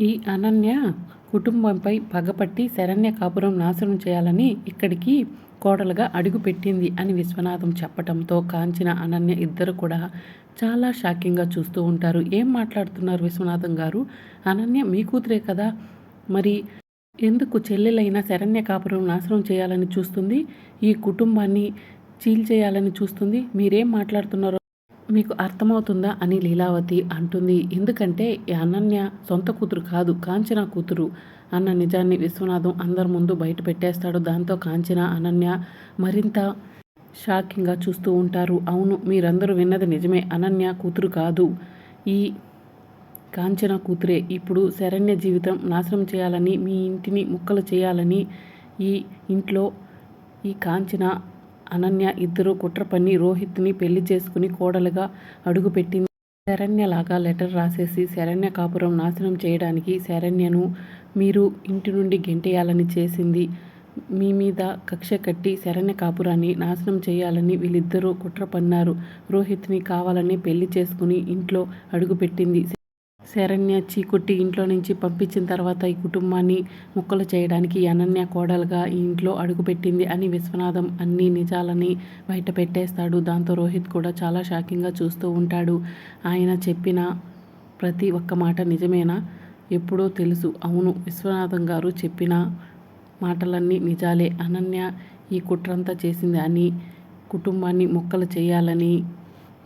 ఈ అనన్య కుటుంబంపై పగపట్టి శరణ్య కాపురం నాశనం చేయాలని ఇక్కడికి కోడలుగా అడుగుపెట్టింది అని విశ్వనాథం చెప్పటంతో కాంచిన అనన్య ఇద్దరు కూడా చాలా షాకింగ్గా చూస్తూ ఉంటారు. ఏం మాట్లాడుతున్నారు విశ్వనాథం గారు? అనన్య మీ కూతురే కదా? మరి ఎందుకు చెల్లెలైన శరణ్య కాపురం నాశనం చేయాలని చూస్తుంది? ఈ కుటుంబాన్ని చీల్చేయాలని చూస్తుంది? మీరేం మాట్లాడుతున్నారో మీకు అర్థమవుతుందా అని లీలావతి అంటుంది. ఎందుకంటే ఈ అనన్య సొంత కూతురు కాదు కాంచన కూతురు అన్న నిజాన్ని విశ్వనాథం అందరి ముందు బయట పెట్టేస్తాడు. దాంతో కాంచన అనన్య మరింత షాకింగ్గా చూస్తూ ఉంటారు. అవును మీరందరూ విన్నది నిజమే. అనన్య కూతురు కాదు ఈ కాంచన కూతురే. ఇప్పుడు శరణ్య జీవితం నాశనం చేయాలని మీ ఇంటిని ముక్కలు చేయాలని ఈ ఇంట్లో ఈ కాంచన అనన్య ఇద్దరు కుట్ర పని రోహిత్ని పెళ్ళి చేసుకుని కోడలుగా అడుగుపెట్టింది. శరణ్యలాగా లెటర్ రాసేసి శరణ్య కాపురం నాశనం చేయడానికి శరణ్యను మీరు ఇంటి నుండి గెంటేయాలని చేసింది. మీ మీద కక్ష కట్టి శరణ్య కాపురాన్ని నాశనం చేయాలని వీళ్ళిద్దరూ కుట్ర పన్నారు రోహిత్ని కావాలని పెళ్ళి చేసుకుని ఇంట్లో అడుగుపెట్టింది. శరణ్య చీకొట్టి ఇంట్లో నుంచి పంపించిన తర్వాత ఈ కుటుంబాన్ని ముక్కలు చేయడానికి అనన్య కోడలుగా ఈ ఇంట్లో అడుగుపెట్టింది అని విశ్వనాథం అన్ని నిజాలని బయట పెట్టేస్తాడు దాంతో రోహిత్ కూడా చాలా షాకింగ్గా చూస్తూ ఉంటాడు. ఆయన చెప్పిన ప్రతి ఒక్క మాట నిజమేనా? ఎప్పుడో తెలుసు. అవును విశ్వనాథం గారు చెప్పిన మాటలన్నీ నిజాలే. అనన్య ఈ కుట్రంతా చేసింది అని కుటుంబాన్ని మొక్కలు చేయాలని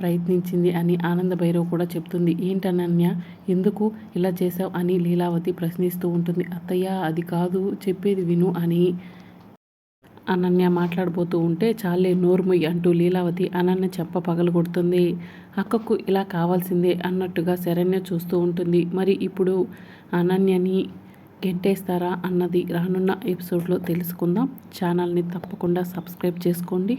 ప్రయత్నించింది అని ఆనంద భైరవ్ కూడా చెప్తుంది. ఏంటనన్య ఎందుకు ఇలా చేశావు అని లీలావతి ప్రశ్నిస్తూ ఉంటుంది. అత్తయ్య అది కాదు చెప్పేది విను అని అనన్య మాట్లాడబోతూ ఉంటే చాలే నోర్ముయ్ అంటూ లీలావతి అనన్య చెప్ప పగలగొడుతుంది. అక్కకు ఇలా కావాల్సిందే అన్నట్టుగా శరణ్య చూస్తూ ఉంటుంది. మరి ఇప్పుడు అనన్యని గెంటేస్తారా అన్నది రానున్న ఎపిసోడ్లో తెలుసుకుందాం. ఛానల్ని తప్పకుండా సబ్స్క్రైబ్ చేసుకోండి.